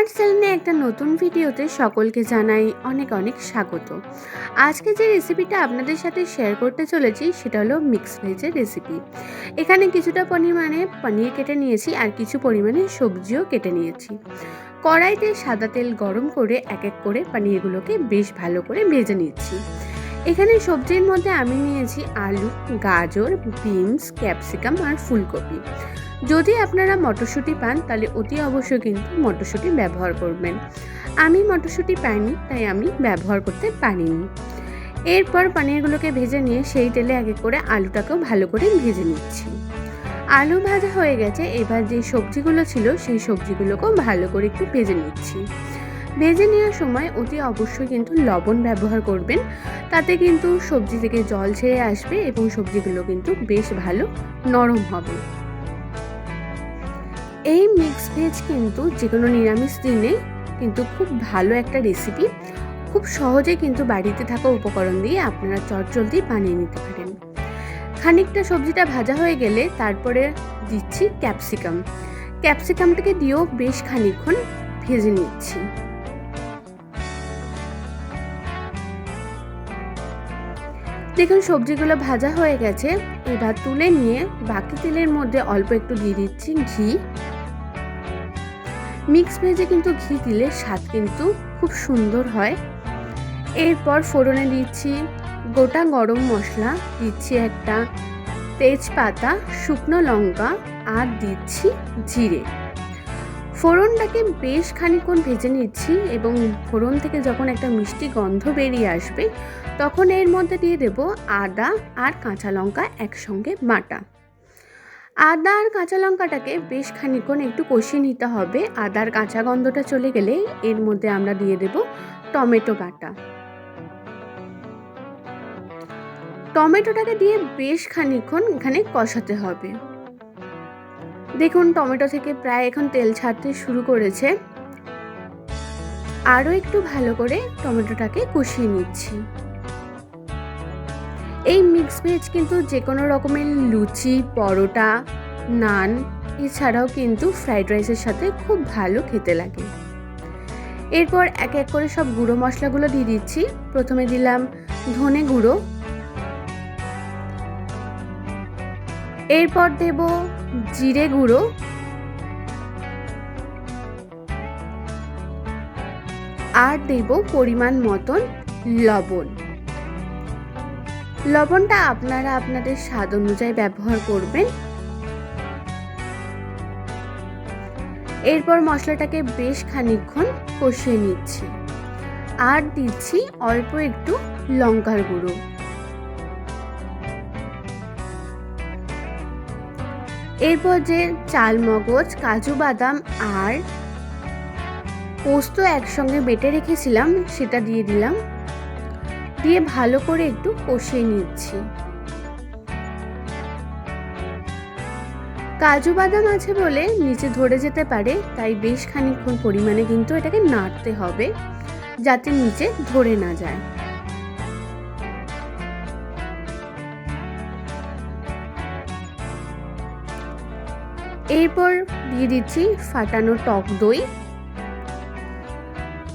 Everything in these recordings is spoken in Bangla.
আমার চ্যানেলে একটা নতুন ভিডিওতে সকলকে জানাই অনেক অনেক স্বাগত। আজকে যে রেসিপিটা আপনাদের সাথে শেয়ার করতে চলেছি, সেটা হলো মিক্স ভেজের রেসিপি। এখানে কিছুটা পরিমাণে পনির কেটে নিয়েছি আর কিছু পরিমাণে সবজিও কেটে নিয়েছি। কড়াইতে সাদা তেল গরম করে এক এক করে পানিরগুলোকে বেশ ভালো করে ভেজে নিচ্ছি। এখানে সবজির মধ্যে আমি নিয়েছি আলু, গাজর, বিনস, ক্যাপসিকাম আর ফুলকপি। যদি আপনারা মটরশুঁটি পান, তাহলে অতি অবশ্যই কিন্তু মটরশুঁটি ব্যবহার করবেন। আমি মটরশুঁটি পাইনি, তাই আমি ব্যবহার করতে পারিনি। এরপর পানিরগুলোকে ভেজে নিয়ে সেই তেলে এক করে আলুটাকেও ভালো করে ভেজে নিচ্ছি। আলু ভাজা হয়ে গেছে, এবার যে সবজিগুলো ছিল, সেই সবজিগুলোকেও ভালো করে একটু ভেজে নিচ্ছি। ভেজে নেওয়ার সময় অতি অবশ্যই কিন্তু লবণ ব্যবহার করবেন। তাতে কিন্তু সবজি থেকে জল ছেড়ে আসবে এবং সবজিগুলো কিন্তু বেশ ভালো নরম হবে। এই মিক্স ভেজ কিন্তু যে কোনো নিরামিষ দিনে কিন্তু খুব ভালো একটা রেসিপি খুব সহজে কিন্তু বাড়িতে থাকা উপকরণ দিয়ে আপনারা চটজলদি বানিয়ে নিতে পারেন। খানিকটা সবজিটা ভাজা হয়ে গেলে তারপরে দিচ্ছি ক্যাপসিকাম ক্যাপসিকামটাকে দিয়েও বেশ খানিকক্ষণ ভেজে নিচ্ছি। দেখুন সবজিগুলো ভাজা হয়ে গেছে, এবার তুলে নিয়ে বাকি তেলের মধ্যে অল্প একটু দিয়ে দিচ্ছি ঘি। মিক্স ভেজে কিন্তু ঘি দিলে স্বাদ কিন্তু খুব সুন্দর হয়। এরপর ফোড়নে দিচ্ছি গোটা গরম মশলা, দিচ্ছি একটা তেজপাতা, শুকনো লঙ্কা, আর দিচ্ছি জিরে। ফোড়নটাকে বেশ খানিকক্ষণ ভেজে নিচ্ছি এবং ফোড়ন থেকে যখন একটা মিষ্টি গন্ধ বেরিয়ে আসবে, তখন এর মধ্যে দিয়ে দেব আদা আর কাঁচা লঙ্কা একসঙ্গে বাটা। আদা আর কাঁচা লঙ্কাটাকে বেশ খানিকক্ষণ একটু কষিয়ে নিতে হবে। আদার কাঁচা গন্ধটা চলে গেলে এর মধ্যে আমরা দিয়ে দেব টমেটো বাটা। টমেটোটাকে দিয়ে বেশ খানিক্ষণ এখানে কষাতে হবে। দেখুন, টমেটো থেকে প্রায় এখন তেল ছাড়তে শুরু করেছে। আরও একটু ভালো করে টমেটোটাকে কষিয়ে নিচ্ছি। এই মিক্স ভেজ কিন্তু যে কোনো রকমের লুচি, পরোটা, নান, এছাড়াও কিন্তু ফ্রাইড রাইসের সাথে খুব ভালো খেতে লাগে। এরপর এক এক করে সব গুঁড়ো মশলাগুলো দিয়ে দিচ্ছি। প্রথমে দিলাম ধনে গুঁড়ো এরপর দেব জিরে গুঁড়ো। আর দেব পরিমাণ মতন লবণ। লবণটা আপনারা আপনাদের স্বাদ অনুযায়ী ব্যবহার করবেন। এরপর মশলাটাকে বেশ খানিকক্ষণ কষিয়ে নিচ্ছি। আর দিচ্ছি অল্প একটু লঙ্কার গুঁড়ো। এরপর যে চাল, মগজ, কাজু, বাদাম আর পোস্ত একসঙ্গে বেটে রেখেছিলাম, সেটা দিয়ে দিলাম। দিয়ে ভালো করে একটু কষিয়ে নিচ্ছি। কাজু, বাদাম আছে বলে নিচে ধরে যেতে পারে, তাই বেশ খানিক্ষণ পরিমাণে কিন্তু এটাকে নাড়তে হবে, যাতে নিচে ধরে না যায়। এরপর দিয়ে দিচ্ছি ফাটানো টক দই।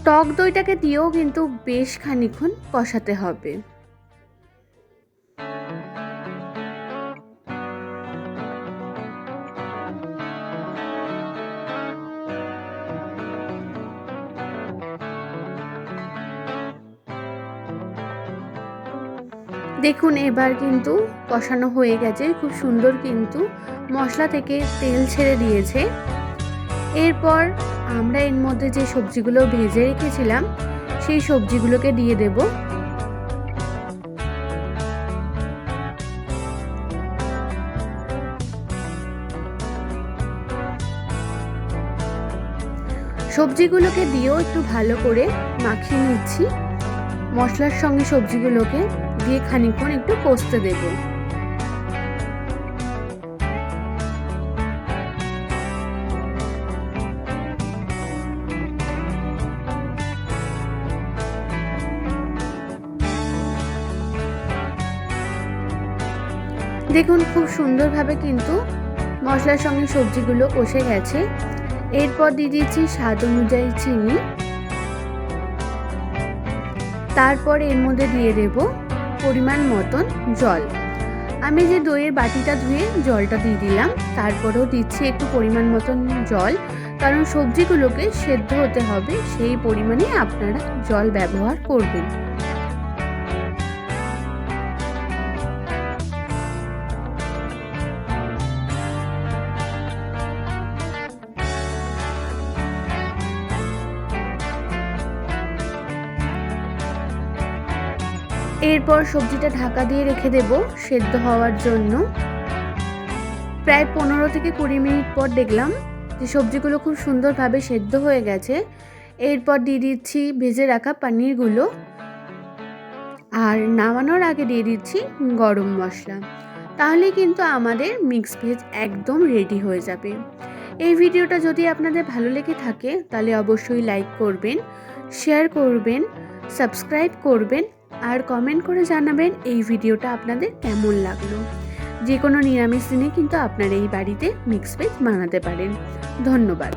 টক দইটাকে দিয়েও কিন্তু বেশ খানিক্ষণ কষাতে হবে। দেখুন, এবার কিন্তু কষানো হয়ে গেছে, খুব সুন্দর কিন্তু মশলা থেকে তেল ছেড়ে দিয়েছে। এরপর আমরা এর মধ্যে যে সবজিগুলো ভেজে রেখেছিলাম, সেই সবজিগুলোকে দিয়ে দেব। সবজিগুলোকে দিয়েও একটু ভালো করে মাখিয়ে নিচ্ছি। মশলার সঙ্গে সবজিগুলোকে দিয়ে খানিকক্ষণ একটু কষতে দেবো। দেখুন, খুব সুন্দরভাবে কিন্তু মশলার সঙ্গে সবজিগুলো কষে গেছে। এরপর দিয়ে দিয়েছি স্বাদ অনুযায়ী চিনি। তারপর এর মধ্যে দিয়ে দেব পরিমাণ মতন জল। আমি যে দইয়ের বাটিটা ধুয়ে জলটা দিয়ে দিলাম, তারপরেও দিচ্ছি একটু পরিমাণ মতন জল, কারণ সবজিগুলোকে সেদ্ধ হতে হবে, সেই পরিমাণে আপনারা জল ব্যবহার করবেন। এরপর সবজিটা ঢাকা দিয়ে রেখে দেব সেদ্ধ হওয়ার জন্য। প্রায় পনেরো থেকে কুড়ি মিনিট পর দেখলাম যে সবজিগুলো খুব সুন্দরভাবে সেদ্ধ হয়ে গেছে। এরপর দিয়ে দিচ্ছি ভেজে রাখা পানিরগুলো। আর নামানোর আগে দিয়ে দিচ্ছি গরম মশলা। তাহলে কিন্তু আমাদের মিক্স ভেজ একদম রেডি হয়ে যাবে। এই ভিডিওটা যদি আপনাদের ভালো লেগে থাকে, তাহলে অবশ্যই লাইক করবেন, শেয়ার করবেন, সাবস্ক্রাইব করবেন আর কমেন্ট করে জানাবেন এই ভিডিওটা আপনাদের কেমন লাগল। যে কোনো নিরামিষ দিনে কিন্তু আপনারা এই বাড়িতে মিক্স ভেজ বানাতে পারেন। ধন্যবাদ।